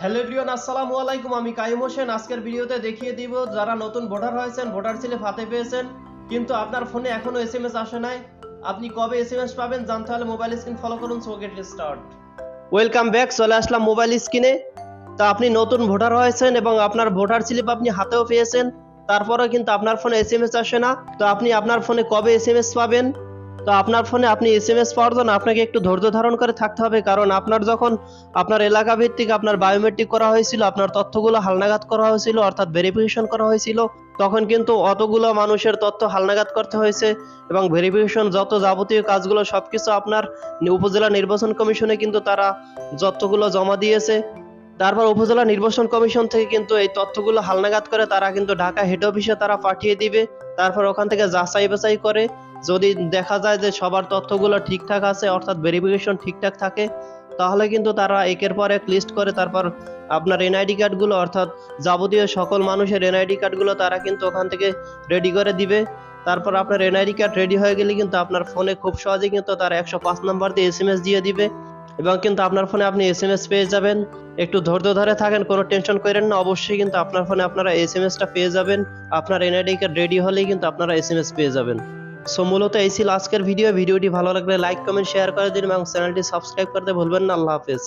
Hello everyone, আসসালামু আলাইকুম। আমি কাইম হোসেন। আজকের ভিডিওতে দেখিয়ে দিব যারা নতুন ভোটার হয়েছেন, ভোটার ছিলে হাতে পেয়েছেন, কিন্তু আপনার ফোনে এখনও এসএমএস আসে নাই। আপনি কবে এসএমএস পাবেন জানতে হলে মোবাইল স্ক্রিন ফলো করুন, so get start. Welcome back, চলে আসলাম মোবাইল স্ক্রিনে। তো আপনি নতুন ভোটার হয়েছেন এবং আপনার ভোটার স্লিপ আপনি হাতেও পেয়েছেন, তারপরেও কিন্তু আপনার ফোনে এসএমএস আসে না। তো আপনি আপনার ফোনে কবে এসএমএস পাবেন? তো আপনার ফোনে আপনি এসএমএস পাওয়ার জন্য আপনাকে একটু ধৈর্য ধারণ করে থাকতে হবে। কারণ আপনার যখন আপনার এলাকা ভিত্তিক আপনার বায়োমেট্রিক করা হয়েছিল, আপনার তথ্যগুলো হালনাগাদ করা হয়েছিল, অর্থাৎ ভেরিফিকেশন করা হয়েছিল, তখন কিন্তু অতগুলো মানুষের তথ্য হালনাগাদ করতে হয়েছে এবং ভেরিফিকেশন যত যাবতীয় কাজগুলো সবকিছু আপনার উপজেলা নির্বাচন কমিশনে কিন্তু তারা তথ্যগুলো জমা দিয়েছে, তারপর উপজেলা নির্বাচন কমিশন থেকে কিন্তু এই তথ্যগুলো হালনাগাদ করে তারা কিন্তু ঢাকা হেড অফিসে তারা পাঠিয়ে দিবে। তারপর ওখান থেকে যাচাই বাছাই করে যদি দেখা যায় যে সবার তথ্যগুলো ঠিকঠাক আছে, অর্থাৎ ভেরিফিকেশন ঠিকঠাক থাকে, তাহলে কিন্তু তারা একের পর এক লিস্ট করে, তারপর আপনার এনআইডি কার্ডগুলো অর্থাৎ যাবতীয় সকল মানুষের এনআইডি কার্ডগুলো তারা কিন্তু ওখান থেকে রেডি করে দিবে। তারপর আপনার এনআইডি কার্ড রেডি হয়ে গেলে কিন্তু আপনার ফোনে খুব সহজে কিন্তু তারা একশো পাঁচ নম্বর দিয়ে এস দিয়ে দিবে এবং কিন্তু আপনার ফোনে আপনি এস এম এস পেয়ে যাবেন। একটু ধৈর্য ধরে থাকেন, কোনো টেনশন করেন না, অবশ্যই কিন্তু আপনার ফোনে আপনারা এসএমএসটা পেয়ে যাবেন। আপনার এনআইডি কার্ড রেডি হলেই কিন্তু আপনারা এস পেয়ে যাবেন। সো মূলত এই ছিল আজকের ভিডিও ভিডিওটি ভালো লাগলে লাইক কমেন্ট শেয়ার করে দিন এবং চ্যানেলটি সাবস্ক্রাইব করতে ভুলবেন না। আল্লাহ হাফেজ।